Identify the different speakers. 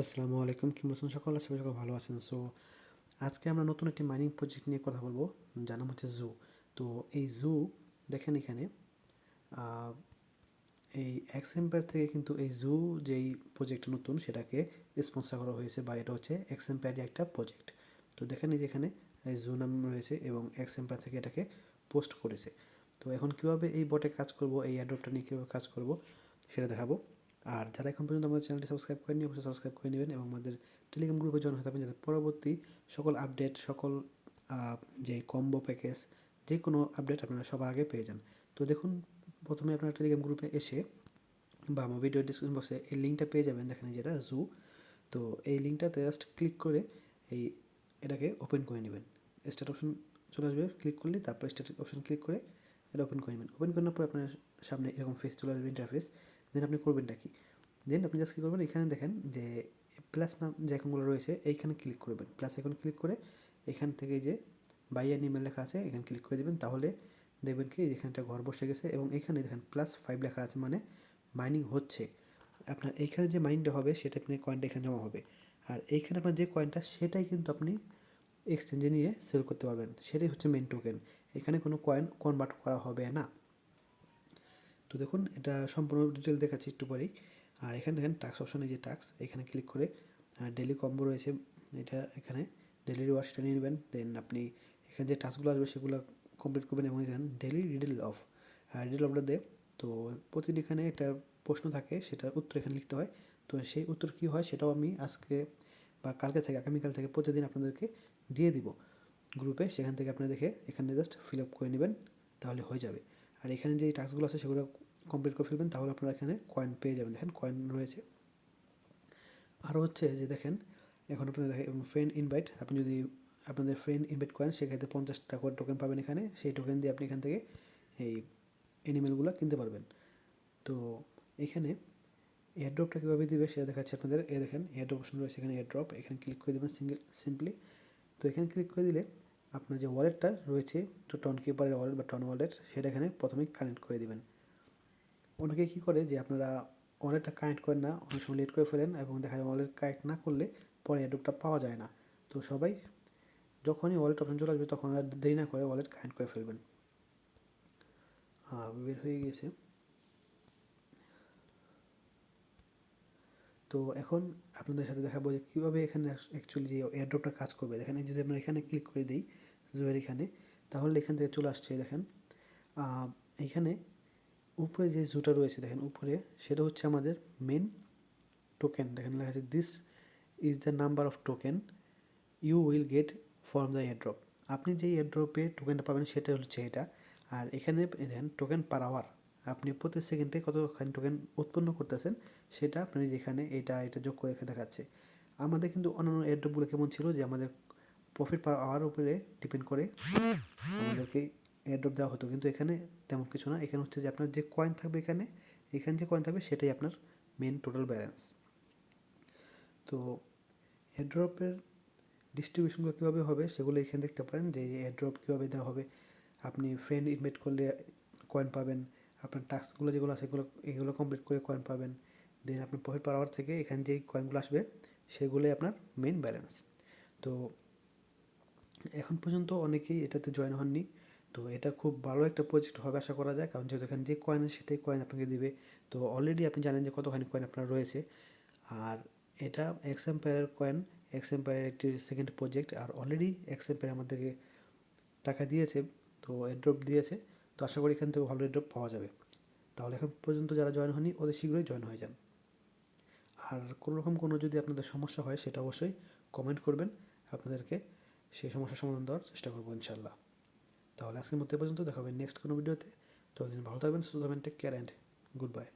Speaker 1: আসসালামু আলাইকুম, কি বলছেন সকল আশা সকল ভালো আছেন। সো আজকে আমরা নতুন একটি মাইনিং প্রজেক্ট নিয়ে কথা বলব, যার নাম হচ্ছে জু তো এই জু দেখেন এখানে এই এক্সএম্পায়ার থেকে কিন্তু এই জু যেই প্রজেক্ট নতুন, সেটাকে স্পন্সর করা হয়েছে বা এটা হচ্ছে এক্সএম্পায়ার একটা প্রজেক্ট তো দেখেন এই যে এখানে, এই জু নাম রয়েছে এবং এক্সএম্পায়ার থেকে এটাকে পোস্ট করেছে। তো এখন কীভাবে এই বটে কাজ করব, এই অ্যাড্রপটা নিয়ে কীভাবে কাজ করব, সেটা দেখাবো। আর যারা এখন পর্যন্ত আমাদের চ্যানেলটি সাবস্ক্রাইব করেনি অবশ্যই সাবস্ক্রাইব করে নেবেন এবং আমাদের টেলিগ্রাম গ্রুপে জয়েন হতে পারেন যাতে পরবর্তী সকল আপডেট সকল যে কম্বো প্যাকেজ যে কোনো আপডেট আপনারা সবার আগে পেয়ে যান। তো দেখুন, প্রথমে আপনারা টেলিগ্রাম গ্রুপে এসে বা আমার ভিডিও ডিসক্রিপশন বক্সে এই লিঙ্কটা পেয়ে যাবেন, দেখেন যেটা জু তো এই লিঙ্কটাতে জাস্ট ক্লিক করে এই এটাকে ওপেন করে নেবেন। স্টার্ট অপশন চলে আসবে ক্লিক করলে তারপর স্টার্ট অপশন ক্লিক করে এটা ওপেন করে নেবেন। ওপেন করার পর আপনার সামনে এরকম ফেস চলে আসবে ইন্টারফেস দেন আপনি করবেনটা কি? দেন আপনি জাস্ট কী করবেন? এখানে দেখেন যে প্লাস নাম যে আইকনগুলো রয়েছে, এইখানে ক্লিক করবেন। প্লাস আইকন ক্লিক করে এখান থেকে যে বাই অ্যান ইমেল লেখা আছে, এখানে ক্লিক করে দেবেন। তাহলে দেখবেন কি, এখানে একটা ঘর বসে গেছে এবং এখানে দেখেন প্লাস ফাইভ লেখা আছে মানে মাইনিং হচ্ছে। আপনার এইখানে যে মাইনটা হবে, সেটা আপনি কয়েনটা এখানে জমা হবে। আর এইখানে আপনার যে কয়েনটা সেটাই কিন্তু আপনি এক্সচেঞ্জে নিয়ে সেল করতে পারবেন। সেটাই হচ্ছে মেন টোকেন এখানে কোনো কয়েন কনভার্ট করা হবে না। তো দেখুন, এটা সম্পূর্ণ ডিটেল দেখাচ্ছি একটু পরেই। আর এখানে দেখেন টাক্স অপশনে যে টাক্স এখানে ক্লিক করে ডেলি কম্বো রয়েছে। এটা এখানে ডেলি রিওয়ার্ড সেটা নিয়ে নেবেন। দেন আপনি এখানে যে টাস্কগুলো আসবে সেগুলো কমপ্লিট করবেন এবং এখানে ডেলি রিডেল অফ রিডেল অফটা দেয় তো প্রতিদিন এখানে একটা প্রশ্ন থাকে, সেটার উত্তর এখানে লিখতে হয়। তো সেই উত্তর কী হয় সেটাও আমি আজকে বা কালকে থেকে, আগামীকাল থেকে প্রতিদিন আপনাদেরকে দিয়ে দিব। গ্রুপে সেখান থেকে আপনারা দেখে এখানে জাস্ট ফিল আপ করে নেবেন, তাহলে হয়ে যাবে। আর এখানে যে টাস্কগুলো আছে সেগুলো কমপ্লিট করে ফেলবেন, তাহলে আপনারা এখানে কয়েন পেয়ে যাবেন। দেখেন কয়েন রয়েছে। আরও হচ্ছে যে দেখেন, এখন আপনাদের দেখেন ফ্রেন্ড ইনভাইট আপনি যদি আপনাদের ফ্রেন্ড ইনভাইট করেন, সেক্ষেত্রে পঞ্চাশ টাকা টোকেন পাবেন এখানে। সেই টোকেন দিয়ে আপনি এখান থেকে এই অ্যানিমেলগুলো কিনতে পারবেন। তো এখানে এয়ারড্রপটা কীভাবে দিবে সেটা দেখাচ্ছে আপনাদের। এ দেখেন এয়ারড্রপ অপশন রয়েছে এখানে এয়ারড্রপ এখানে ক্লিক করে দেবেন সিঙ্গেল সিম্পলি তো এখানে ক্লিক করে দিলে আপনার যে ওয়ালেটটা রয়েছে, তো টন কিপারের ওয়ালেট বা টন ওয়ালেট সেটা এখানে প্রথমেই কানেক্ট করে দিবেন। অনেকে কী করে যে আপনারা ওয়ালেটটা কানেক্ট করেন না অনেক সময় লেট করে ফেলেন এবং দেখা যায় ওয়ালেট কানেক্ট না করলে পরে এয়ারড্রপটা পাওয়া যায় না। তো সবাই যখনই ওয়ালেট অপশন চলে আসবে তখন আর দেরি না করে ওয়ালেট কানেক্ট করে ফেলবেন। বের হয়ে গেছে। তো এখন আপনাদের সাথে দেখাবো যে কীভাবে এখানে অ্যাকচুয়ালি যে এয়ারড্রপটা কাজ করবে। দেখেন যদি আমরা এখানে ক্লিক করে দিই জুয়ের এখানে তাহলে এখান থেকে চলে আসছে দেখেন। আহ, এইখানে উপরে যে জুটা রয়েছে, দেখেন উপরে, সেটা হচ্ছে আমাদের মেন টোকেন দেখেন লেখা আছে this is the number of token you will get from the airdrop আপনি যে এয়ারড্রপে টোকেনটা পাবেন, সেটা হচ্ছে এটা। আর এখানে দেখেন টোকেন পার আওয়ার আপনি প্রতি সেকেন্ডে কতখানি টোকেন উৎপন্ন করতেছেন, সেটা আপনি যেখানে এটা এটা যোগ করে এখানে দেখাচ্ছে। আমাদের কিন্তু অন্যান্য এয়ারড্রপগুলো কেমন ছিল, যে আমাদের প্রফিট পার আওয়ার উপরে ডিপেন্ড করে। আমাদেরকে এয়ারড্রপ দেওয়া হতো। কিন্তু এখানে তেমন কিছু না। এখানে হচ্ছে যে আপনার যে কয়েন থাকবে এখানে এখানে যে কয়েন থাকবে সেটাই আপনার মেন টোটাল ব্যালেন্স তো এয়ারড্রপের ডিস্ট্রিবিউশনগুলো কীভাবে হবে সেগুলো এখানে দেখতে পারেন যে এয়ারড্রপ কীভাবে দেওয়া হবে। আপনি ফ্রেন্ড ইনভাইট করলে কয়েন পাবেন, আপনার টাস্কগুলো যেগুলো আছে সেগুলো এগুলো কমপ্লিট করে কয়েন পাবেন। দেন আপনার প্রফিট পার আওয়ার থেকে এখানে যেই কয়েনগুলো আসবে সেগুলোই আপনার মেন ব্যালেন্স তো এখন পর্যন্ত অনেকেই এটাতে জয়েন হননি। তো এটা খুব ভালো একটা প্রজেক্ট হবে আশা করা যায়। কারণ যেহেতু এখানে যে কয়েন সেটাই কয়েন আপনাকে দিবে। তো অলরেডি আপনি জানেন যে কতখানি কয়েন আপনার রয়েছে। আর এটা এক্স এম্পায়ারের কয়েন এক্স এম্পায়ারের একটি সেকেন্ড প্রজেক্ট আর অলরেডি এক্স এম্পায়ার আমাদেরকে টাকা দিয়েছে। তো এড্রপ দিয়েছে। তো আশা করি এখান থেকে ভালো এড্রপ পাওয়া যাবে। তাহলে এখন পর্যন্ত যারা জয়েন হয়নি ওদের শীঘ্রই জয়েন হয়ে যান। আর কোনো রকম কোনো যদি আপনাদের সমস্যা হয়, সেটা অবশ্যই কমেন্ট করবেন। আপনাদেরকে সেই সমস্যার সমাধান দেওয়ার চেষ্টা করব ইনশাল্লাহ তাহলে আজকের মধ্যে পর্যন্ত। দেখা হবে নেক্সট কোনো ভিডিওতে ততদিন ভালো থাকবেন, সুস্থ থাকবেন take care and good bye